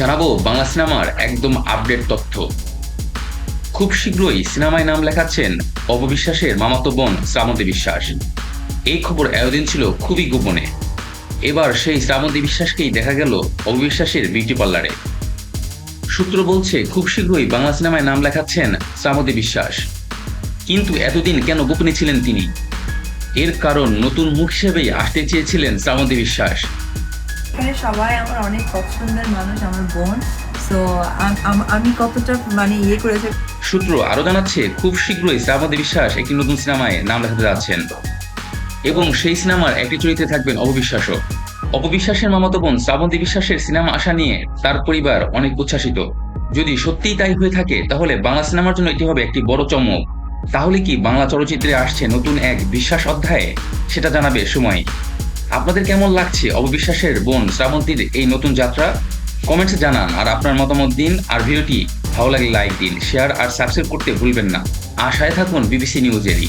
জানাব বাংলা সিনেমার একদম আপডেট তথ্য। খুব শীঘ্রই সিনেমায় নাম লেখাচ্ছেন অববিশ্বাসের মামাতো বোন শ্রাবন্তী বিশ্বাস। এই খবর এতদিন ছিল খুবই গোপনে। এবার সেই শ্রাবন্তী বিশ্বাসকেই দেখা গেল অববিশ্বাসের বিউটি পার্লারে। সূত্র বলছে, খুব শীঘ্রই বাংলা সিনেমায় নাম লেখাচ্ছেন শ্রাবন্তী বিশ্বাস। কিন্তু এতদিন কেন গোপনে ছিলেন তিনি? এর কারণ নতুন মুখ হিসেবেই আসতে চেয়েছিলেন শ্রাবন্তী বিশ্বাস। এখানে সবাই আমার অনেক পছন্দের মানুষ, আমার বোন। আমি কতটা মানে ইয়ে সূত্র জানাচ্ছে, খুব শীঘ্রই শ্রাবন্তী বিশ্বাস একটি নতুন সিনেমায় নাম লেখাতে যাচ্ছেন। এবং সেই সিনেমার একটি চরিত্রে থাকবেন অপবিশ্বাসের মামাতো বোন শ্রাবন্তী বিশ্বাসের সিনেমা আসা নিয়ে তার পরিবার অনেক উচ্ছ্বাসিত। যদি সত্যিই তাই হয়ে থাকে, তাহলে বাংলা সিনেমার জন্য এটি হবে একটি বড় চমক। তাহলে কি বাংলা চলচ্চিত্রে আসছে নতুন এক বিশ্বাস অধ্যায়ে? সেটা জানাবে সময়। আপনাদের কেমন লাগছে অবিশ্বাসের বোন শ্রাবন্তীর এই নতুন যাত্রা? কমেন্টসে জানান, আর আপনার মতামত দিন, আর ভিডিওটি ভালো লাগলে লাইক দিন শেয়ার আর সাবস্ক্রাইব করতে ভুলবেন না। আশায় থাকুন বিবিসি নিউজেরই।